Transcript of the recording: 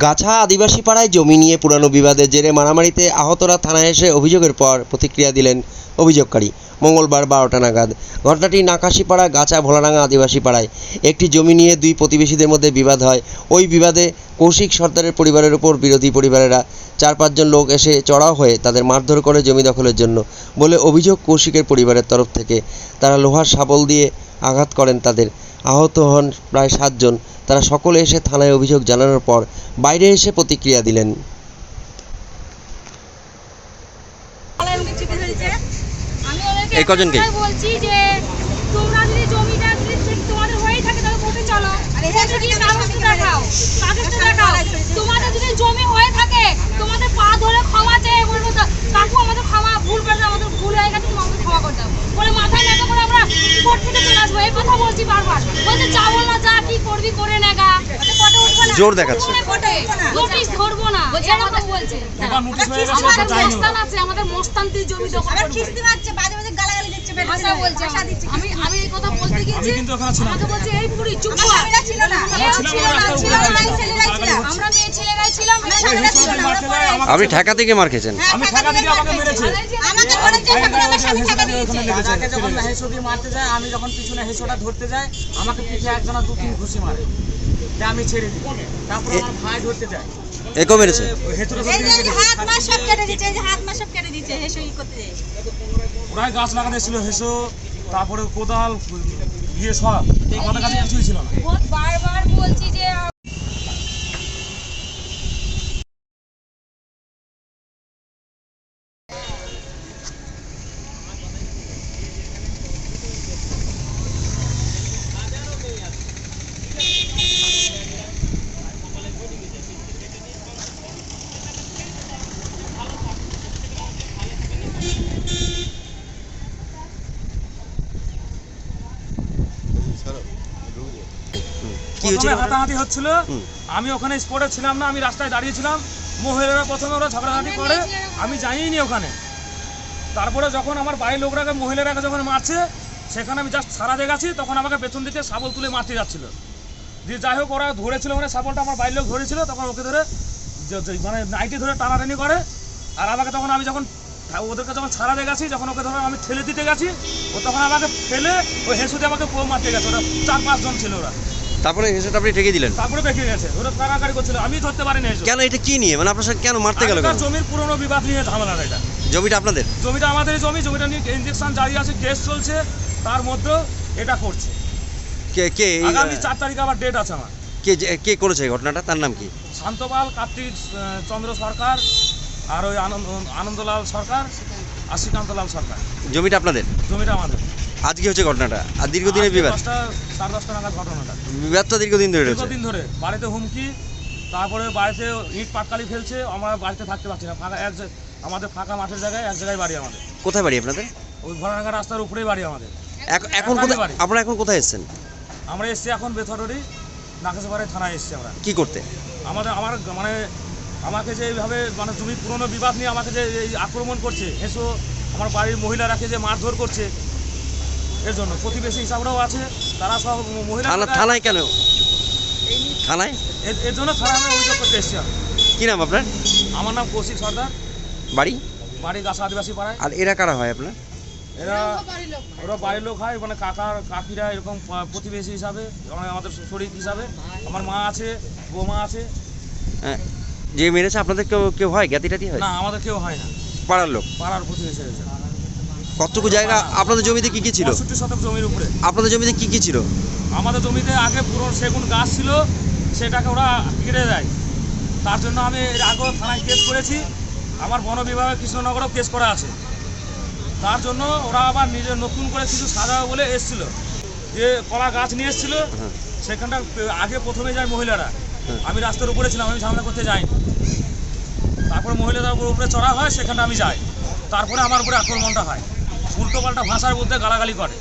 গাছা আদিবাসী পাড়ায় জমি নিয়ে পুরানো বিবাদের জেরে মারামারিতে আহতরা থানায় এসে অভিযোগের পর প্রতিক্রিয়া দিলেন অভিযোগকারী। মঙ্গলবার বারোটা নাগাদ। ঘটনাটি নাকাশিপাড়া গাছা ভোলাডাঙ্গা আদিবাসী পাড়ায়। একটি জমি নিয়ে দুই প্রতিবেশীদের মধ্যে বিবাদ হয়। ওই বিবাদে কৌশিক সর্দারের পরিবারের ওপর বিরোধী পরিবারেরা চার পাঁচজন লোক এসে চড়াও হয়ে তাদের মারধর করে জমি দখলের জন্য বলে অভিযোগ কৌশিকের পরিবারের তরফ থেকে। তারা লোহার শাবল দিয়ে আঘাত করেন তাদের। আহত হন প্রায় সাতজন। তারা সকলে এসে থানায় অভিযোগ জানানোর পর বাইরে এসে প্রতিক্রিয়া দিলেন। এই কজনকে? বলছি যে তোমরা যদি জমিটা যদি ঠিক তোমাদের হয়েই থাকে তাহলে কোর্টে চলো কোর্টে গিয়ে কাগজটা দেখাও কাগজটা দেখাও তোমাদের যদি জমি হয়ে থাকে তোমাদের পা ধরে ক্ষমা চেয়ে বলব তো, কাকু আমাদের ক্ষমা ভুল করেছে আমাদের ভুল হয়ে গেছে তুমি আমাদের ক্ষমা করে দাও বলে মাথায় নেতা করে আমরা কোর্ট থেকে চলে আসব এই কথা বলছি বারবার। বলছে যাব না যা কি করবি করে নেগা কোর্টে উঠবো না। জোর দেখাচ্ছে। নোটিশ ধরবো না। এরকম বলছে। আমাদের মস্তান আছে আমাদের জমি দখল ভাষা বলছে আমি আমি এই কথা বলতে গিয়েছি আমাকে বলছে এই পুরি চুপ কর। স্বামীরা ছিল না। ছিল না, ছিল। না, আমরা ছেলেরাই ছিলাম আমরা মেয়ে ছেলেরাই ছিলাম আমার স্বামীরা ছিল না আপনি ঠেকা থেকে মার খেয়েছেন। আমি দিয়ে আমাকে মেরেছে। আমাকে ধরেছে আমার স্বামী টাকা দিয়েছে যখন হেসো দিয়ে মারতে যায় আমি যখন পিছনে হেসোটা ধরতে যাই আমাকে পিঠে একজনা দু তিন ঘুষি মারে। তা আমি ছেড়ে দিই। তারপর আমার ভাই ধরতে যায়। একও মেরেছে? হাত মা সব কেটে দিচ্ছে হাত মা সব কেটে দিচ্ছে হেসো ই করতে যেয়ে। ওরাই গাছ লাগাতে ছিল হেসো, তারপরে কোদাল দিয়ে সব। আমাদের কাছে কিছুই ছিল বলছি যে কি হয়েছিল হাতাহাতি হচ্ছিল। আমি ওখানে স্পটে ছিলাম না আমি রাস্তায় দাঁড়িয়েছিলাম। মহিলারা প্রথমে ওরা ঝগড়াঝাটি করে আমি যাইনি ওখানে। তারপরে যখন আমার বাড়ির লোকরাকে মহিলারাকে যখন মারছে সেখানে আমি জাস্ট সারা দিয়ে গেছি তখন আমাকে পেছন দিকে সাবল তুলে মারতে যাচ্ছিল। দিয়ে যাই হোক ওরা ধরেছিল মানে সাবলটা আমার বাড়ির লোক ধরেছিল তখন ওকে ধরে মানে নাইটি ধরে টানাটানি করে। আর আমাকে তখন আমি যখন ওদেরকে যখন ছাড়া দিয়ে গেছি যখন ওকে ধরো আমি ঠেলে দিতে গেছি ও তখন আমাকে ফেলে ওই হেসুতে আমাকে পো মারতে গেছে। ওরা চার পাঁচজন ছিল ওরা। তারপরে হেসেটা আপনি ঠেকে দিলেন? তারপরে বেঁকে গেছে। ওরা কারাকারি করছিল আমি ধরতে পারিনি এসব। কেন এটা কি নিয়ে? মানে আপনার সাথে কেন মারতে গেল কেন? জমির পুরনো বিবাদ নিয়ে ঝামেলা এটা। জমিটা আপনাদের? জমিটা আমাদের জমি জমিটা নিয়ে ইঞ্জেকশন জারি আছে কেস চলছে তার মধ্যেও এটা করছে। কে কে এই, আগামী চার তারিখ আবার ডেট আছে আমার। কে যে- কে করেছে এই ঘটনাটা? তার নাম কি? শান্তপাল কার্তিক আহ, চন্দ্র সরকার আর ওই আনন্দ আনন্দলাল সরকার আর শ্রীকান্তলাল সরকার। জমিটা আপনাদের? জমিটা আমাদের। আজকে হচ্ছে ঘটনাটা। আর দীর্ঘদিনের বিবাদ? সাড়ে দশটা নাগাদ ঘটনাটা। বিবাদটা দীর্ঘদিন ধরে দীর্ঘদিন ধরে। বাড়িতে হুমকি তারপরে বাড়িতে ইট পাটকালি ফেলছে আমরা বাড়িতে থাকতে পারছি না। ফাঁকা এক আমাদের ফাঁকা মাঠের জায়গায় এক জায়গায় বাড়ি আমাদের। কোথায় বাড়ি আপনাদের? ওই ঘোড়ানাগা রাস্তার উপরেই বাড়ি আমাদের। এখন- কোথায় বাড়ি। আপনারা এখন কোথায় এসেছেন? আমরা এসছি এখন বেথরডি নাকাশবাড়ি থানায় এসছি আমরা। কি করতে? আমাদের আমার মানে আমাকে যে এইভাবে মানে তুমি পুরনো বিবাদ নিয়ে আমাকে যে এই আক্রমণ করছে এসো আমার বাড়ির মহিলারাকে যে মারধর করছে এর জন্য প্রতিবেশী হিসাবরাও আছে তারা সব মহিলা থানায় কেন? থানায়? এর- জন্য থানা আমি অভিযোগ করতে এসছি কি নাম আপনার? আমার নাম কৌশিক সর্দার। বাড়ি? বাড়ি গাছা আদিবাসী পাড়ায়। আর এরা কারা হয় আপনার? এরা ওরা বাড়ির লোক হয় মানে কাকার কাকিরা এরকম প্রতিবেশী হিসাবে মানে আমাদের শরীর হিসাবে। আমার মা আছে বৌমা আছে। হ্যাঁ, যে মেরেছে আপনাদের কেউ কেউ হয়? জ্ঞাতি টাতি হয়? না আমাদের কেউ হয় না। পাড়ার লোক? পাড়ার প্রতিবেশী হয়েছে কতটুকু জায়গা? আপনাদের জমিতে কি কি ছিল? পঁয়ষট্টি শতক জমির উপরে। আপনাদের জমিতে কি কি ছিল? আমাদের জমিতে আগে পুরো সেগুন গাছ ছিল সেটাকে ওরা কেটে দেয়। তার জন্য আমি এর আগেও থানায় কেস করেছি। আমার বন বিভাগে কৃষ্ণনগরেও কেস করা আছে। তার জন্য ওরা আবার নিজের নতুন করে কিছু সাজাবে বলে এসছিল। যে কলা গাছ নিয়ে এসছিল হ্যাঁ। সেখানটা আগে প্রথমে যায় মহিলারা। আমি রাস্তার উপরে ছিলাম আমি ঝামেলা করতে যাই তারপরে মহিলাদের উপরে চড়া হয় সেখানটা আমি যাই। তারপরে আমার উপরে আক্রমণটা হয়। উল্টো পাল্টা ভাষার মধ্যে গালাগালি করে।